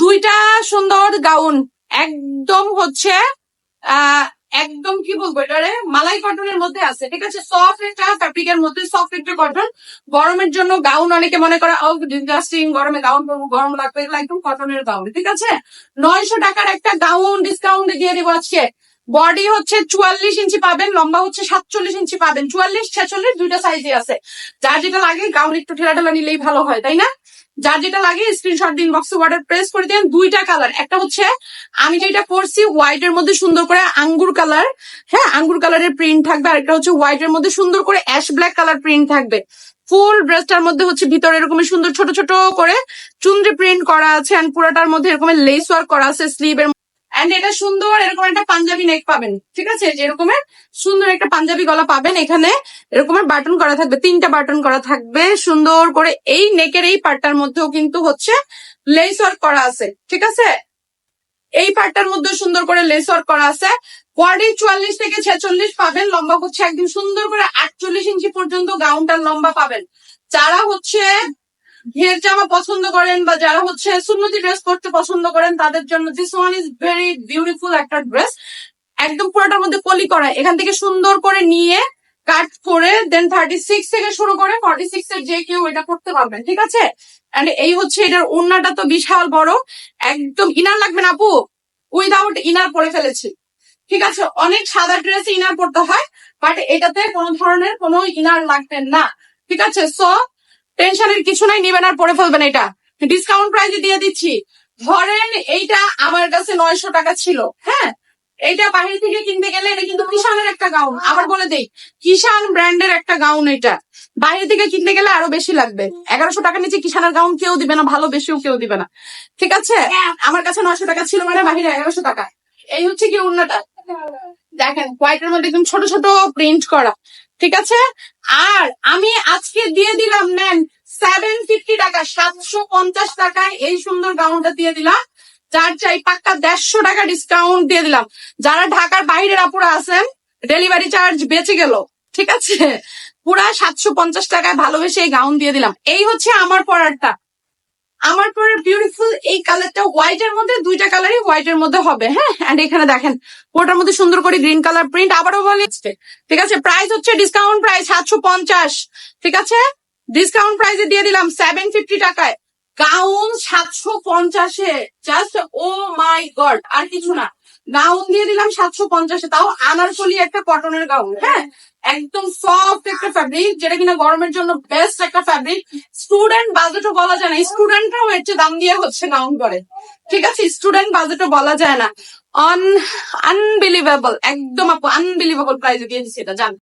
দুইটা সুন্দর গাউন। একদম হচ্ছে একদম কি বলব এটারে? মালাই কটনের মধ্যে আছে, ঠিক আছে? সফট একটা ফ্যাব্রিকের মধ্যে সফট একটা কটন গরমের জন্য গাউন অনেকে মনে করে ও ডিসগাস্টিং গরমে গাউন পরবো গরম লাগবে। এগুলো একদম কটনের গাউন, ঠিক আছে? নয়শো টাকার একটা গাউন ডিসকাউন্ট দিয়ে দিব আজকে। বডি হচ্ছে চুয়াল্লিশ ইঞ্চি পাবেন, লম্বা হচ্ছে সাতচল্লিশ ইঞ্চি পাবেন। চুয়াল্লিশ, ছেচল্লিশ দুইটা সাইজে আছে। যার যেটা লাগে গাউন একটু ঠেলা নিলেই ভালো হয়, তাই না? যার যেটা লাগে স্ক্রিনশট দিন বক্সে অর্ডার প্রেস করে দেন দুইটা কালার একটা হচ্ছে, আমি যেটা পরছি হোয়াইট এর মধ্যে সুন্দর করে আঙ্গুর কালার হ্যাঁ আঙ্গুর কালারের প্রিন্ট থাকবে। আর একটা হচ্ছে হোয়াইট এর মধ্যে সুন্দর করে অ্যাশ ব্ল্যাক কালার প্রিন্ট থাকবে। ফুল ড্রেসটার মধ্যে হচ্ছে ভিতরে এরকম সুন্দর ছোট ছোট করে চুনরি প্রিন্ট করা আছে পুরোটার মধ্যে এরকমের লেস ওয়ার্ক করা আছে স্লিভ স্লিভের এন্ড এটা সুন্দর, এরকম একটা পাঞ্জাবি নেক পাবেন, ঠিক আছে? যে এরকমের সুন্দর একটা পাঞ্জাবি গলা পাবেন, এখানে এরকমের বাটন করা থাকবে, তিনটা বাটন করা থাকবে, সুন্দর করে এই নেকের এই পার্টটার মধ্যেও কিন্তু হচ্ছে লেস ওয়ার্ক করা আছে, ঠিক আছে? এই পার্টটার মধ্যে সুন্দর করে লেস ওয়ার্ক করা আছে। বডি চুয়াল্লিশ থেকে ছেচল্লিশ পাবেন, লম্বা হচ্ছে একদম সুন্দর করে আটচল্লিশ ইঞ্চি পর্যন্ত গাউনটার লম্বা পাবেন। যারা হচ্ছে ঘের জামা পছন্দ করেন বা যারা হচ্ছে সুন্নতি ড্রেস করতে পছন্দ করেন, তাদের জন্য this one is very beautiful একটা ড্রেস একদম পুরোটার মধ্যে কলি করা, এখান থেকে সুন্দর করে নিয়ে কাট করে দেন থার্টি সিক্স থেকে শুরু করে ফর্টি সিক্স এর যে কেউ এটা করতে পারবেন, ঠিক আছে? এন্ড এই হচ্ছে এটার ওড়নাটা তো বিশাল বড়, একদম ইনার লাগবে না আপু? উইদাউট ইনার পরে ফেলেছি, ঠিক আছে? অনেক সাদা ড্রেসে ইনার পড়তে হয় বাট এটাতে কোনো ধরনের কোনো ইনার লাগবে না, ঠিক আছে? সো টেনশনের কিছু নাই, নিবেন আর পরে ফেলবেন এটা। ডিসকাউন্ট প্রাইসে দিয়ে দিচ্ছি। ধরেন এইটা আমার কাছে নয়শো টাকা ছিল হ্যাঁ? এইটা বাহির থেকে কিনতে গেলে এটা কিন্তু কিষানের একটা গাউন আবার বলে দেই কিষান ব্র্যান্ডের একটা গাউন এটা। বাইরে থেকে কিনতে গেলে আরও বেশি লাগবে। এগারোশো টাকা নিচে কিষানের গাউন কেউ দিবে না, ভালো বেশিও কেউ দিবে না। ঠিক আছে? আমার কাছে নয়শো টাকা ছিল মানে বাহিরে এগারোশো টাকা। এই হচ্ছে কি অন্যটা দেখেন হোয়াইটের মধ্যে একদম ছোট ছোট প্রিন্ট করা। ঠিক আছে? আর আমি আজকে দিয়ে দিলাম, নেন সেভেন ফিফটি টাকা, সাতশো পঞ্চাশ টাকায় এই সুন্দর গাউনটা দিয়ে দিলাম। যার চাই পাক্কা দেড়শো টাকা ডিসকাউন্ট দিয়ে দিলাম। যারা ঢাকার বাইরের আপুরা আছেন ডেলিভারি চার্জ বেঁচে গেল, ঠিক আছে? পুরা সাতশো পঞ্চাশ টাকায় ভালোবেসে এই গাউন দিয়ে দিলাম। এই হচ্ছে আমার পরারটা। আমার পরে বিউটিফুল এই কালারটা হোয়াইট এর মধ্যে, দুইটা কালারই হোয়াইট এর মধ্যে হবে হ্যাঁ? এখানে দেখেন ওটার মধ্যে সুন্দর করে গ্রিন কালার প্রিন্ট আবারও বলে, ঠিক আছে? প্রাইস হচ্ছে ডিসকাউন্ট প্রাইস সাতশো পঞ্চাশ, ঠিক আছে? ডিসকাউন্ট প্রাইসে দিয়ে দিলাম সেভেন ফিফটি টাকায়। গাউন সাতশো পঞ্চাশে জাস্ট ও মাই গড আর কিছু না। গাউন দিয়ে দিলাম সাতশো পঞ্চাশে, তাও আনারকলি একটা কটনের গাউন হ্যাঁ? একদম সফট একটা ফ্যাব্রিক যেটা কিনা গরমের জন্য বেস্ট একটা ফ্যাব্রিক স্টুডেন্ট বাজেটও বলা যায় না স্টুডেন্টরাও এর চেয়ে দাম দিয়ে হচ্ছে গাউন করে। ঠিক আছে? স্টুডেন্ট বাজেটও বলা যায় না। আনবিলিভেবল একদম আপু আনবিলিভেবল প্রাইসে দিয়ে দিচ্ছি এটা, জান।